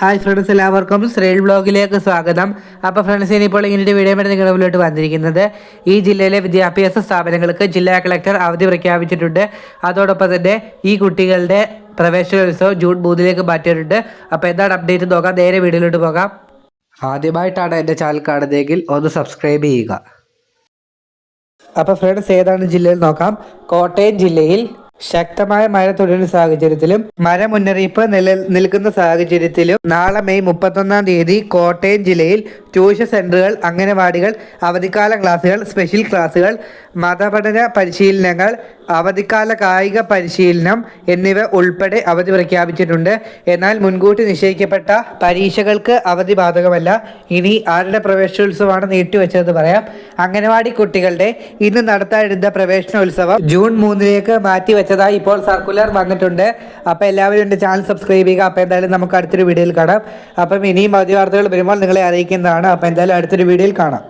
Hi friends എല്ലാവർക്കും ശ്രീൽ ബ്ലോഗിലേക്ക് സ്വാഗതം. അപ്പോൾ ഫ്രണ്ട്സ് ഇനിയിപ്പോൾ ഇങ്ങനെ വീഡിയോ വേണ്ടി നിങ്ങളുടെ മുന്നിലോട്ട് വന്നിരിക്കുന്നത്. ഈ ജില്ലയിലെ വിദ്യാഭ്യാസ സ്ഥാപനങ്ങൾക്ക് ജില്ലാ കളക്ടർ അവധി പ്രഖ്യാപിച്ചിട്ടുണ്ട്. അതോടൊപ്പം തന്നെ ഈ കുട്ടികളുടെ പ്രവേശനോത്സവം ജൂൺ മൂന്നിലേക്ക് മാറ്റിയിട്ടുണ്ട്. അപ്പോൾ എന്താണ് അപ്ഡേറ്റ് നോക്കാം. നേരെ വീഡിയോയിലോട്ട് പോകാം. ആദ്യമായിട്ടാണ് എന്റെ ചാനൽ കാണുന്നതെങ്കിൽ ഒന്ന് സബ്സ്ക്രൈബ് ചെയ്യുക. അപ്പോൾ ഫ്രണ്ട്സ് ഏതാണ് ജില്ലയിൽ നോക്കാം. കോട്ടയം ജില്ലയിൽ ശക്തമായ മഴ തുടരുന്ന സാഹചര്യത്തിലും മഴ മുന്നറിയിപ്പ് നില നിൽക്കുന്ന സാഹചര്യത്തിലും നാളെ മെയ് മുപ്പത്തൊന്നാം തീയതി കോട്ടയം ജില്ലയിൽ ട്യൂഷൻ സെന്ററുകൾ അംഗനവാടികൾ അവധിക്കാല ക്ലാസുകൾ സ്പെഷ്യൽ ക്ലാസുകൾ മതപഠന പരിശീലനങ്ങൾ അവധിക്കാല കായിക പരിശീലനം എന്നിവ ഉൾപ്പെടെ അവധി പ്രഖ്യാപിച്ചിട്ടുണ്ട്. എന്നാൽ മുൻകൂട്ടി നിശ്ചയിക്കപ്പെട്ട പരീക്ഷകൾക്ക് അവധി ബാധകമല്ല. ഇനി ആരുടെ പ്രവേശനോത്സവമാണ് നീട്ടിവെച്ചതെന്ന് പറയാം. അംഗനവാടി കുട്ടികളുടെ ഇന്ന് നടത്താനിരുന്ന പ്രവേശനോത്സവം ജൂൺ മൂന്നിലേക്ക് മാറ്റി വെച്ചതായി ഇപ്പോൾ സർക്കുലർ വന്നിട്ടുണ്ട്. അപ്പോൾ എല്ലാവരും എന്റെ ചാനൽ സബ്സ്ക്രൈബ് ചെയ്യുക. അപ്പോൾ എന്തായാലും നമുക്ക് അടുത്തൊരു വീഡിയോയിൽ കാണാം. അപ്പം ഇനിയും അവധി വാർത്തകൾ വരുമ്പോൾ നിങ്ങളെ അറിയിക്കുന്നതാണ്. അപ്പോൾ എന്തായാലും അടുത്തൊരു വീഡിയോയിൽ കാണാം.